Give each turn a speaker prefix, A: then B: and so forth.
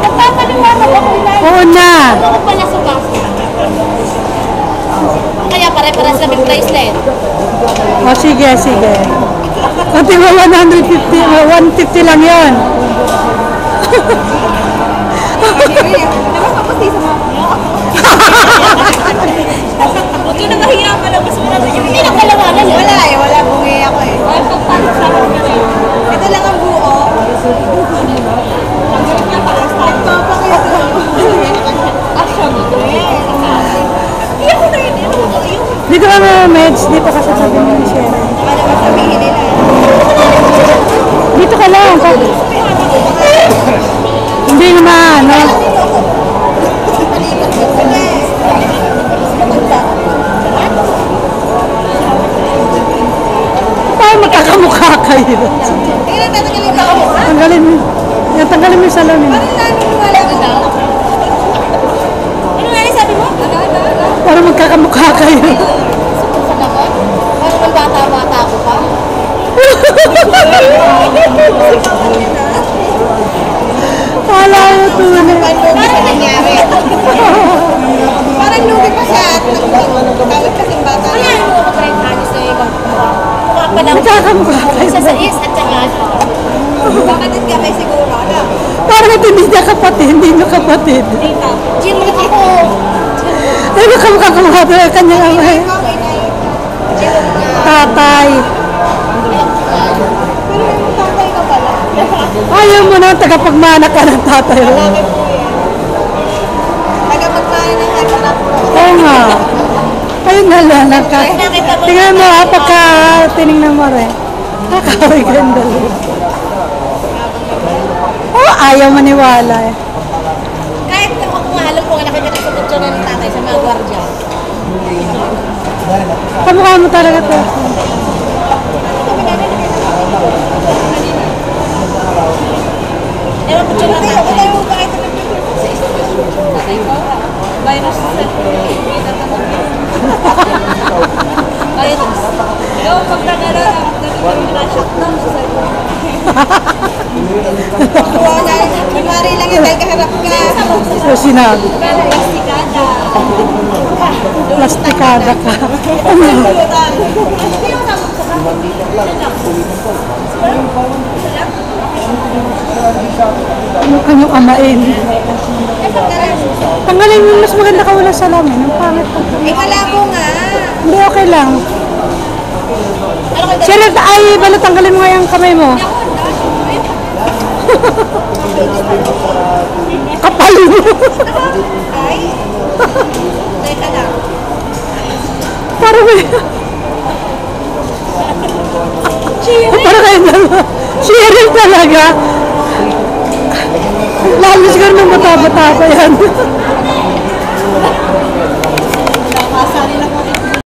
A: Nagpapaliwanag ako na.
B: Oo na.
A: Ako pala sa baso. Kaya pare-pares may bracelet.
B: O sige, sige. Pati mo 150, mo 150 lang yan.
A: Buti na mahirapan lang. Mas marami yung hindi na palawanan.
C: Wala eh, wala bungi ako eh.
A: Ay, pagpapalak sa akin na rin.
C: Ito lang ang buo.
A: Hindi ako na yun. Ano ako yun?
B: Dito ka na, Meds. Dito ka sa sabi ni Michelle.
C: Para masabihin nila.
B: Dito ka lang. Hindi naman, no? Paano magkakamukha kayo? Tanggalin mo. Yan, tanggalin mo yung salamin.
C: Parang naniniwala ko daw.
A: Ano nga yung sabi mo? Ano, ano, ano?
B: Para magkakamukha kayo.
A: Sa dapat? Parang ang bata-bata ko pa.
B: Wala mo tunay.
C: Parang nangyari. Parang lugi pa siya at nagtawid kasi bata.
A: Kaya ano ako 30 anos na yung magmukha. Mukha
B: kayo.
A: Sa sais at saka ano.
C: Kapatid ka may siguro. Ano?
B: Parang ito hindi niya kapatid, hindi niya kapatid.
A: Dito. Gino ako.
B: Ay, nakamukha kamukha talaga kanyang ama. eh.
C: Ikaw, inay.
B: Tatay.
C: Pero yung tatay ka pala.
B: Ayaw mo na, tagapagmana ka ng tatay.
C: Po yan. Tagapagmana ng anak ko.
B: Oo nga. Ayun na lang. Tingnan mo ha, pagka tinignan mo rin. Nakakaway ganda lang. Oh, ayaw maniwala eh.
A: Kahit ako nga alam ko, nakikita sa picture ng tatay sa mga gwardiya.
B: Kamukha mo talaga to.
A: Ewan picture ng
C: Ito,
A: tatay.
C: ito yung bakit
A: Tatay ko. Virus sa Virus. Ikaw pag nagano, nag-shock lang sa cellphone.
C: Kuha na. Kunwari lang yung dahil kaharap ka.
B: So sinabi,
A: Plastikada.
B: plastikada ka.
C: Pulutan.
B: Ano kanyang amain? Tanggalin mo, mas maganda ka wala salamin. Ang pangit ka.
C: Eh, malabo nga.
B: Hindi, okay lang. Sheriff, ay, balot, tanggalin mo nga yung kamay mo. Kapal mo. Parang may... Parang kayo talaga. Sheriff talaga. Lalo siguro nung bata-bata pa yan.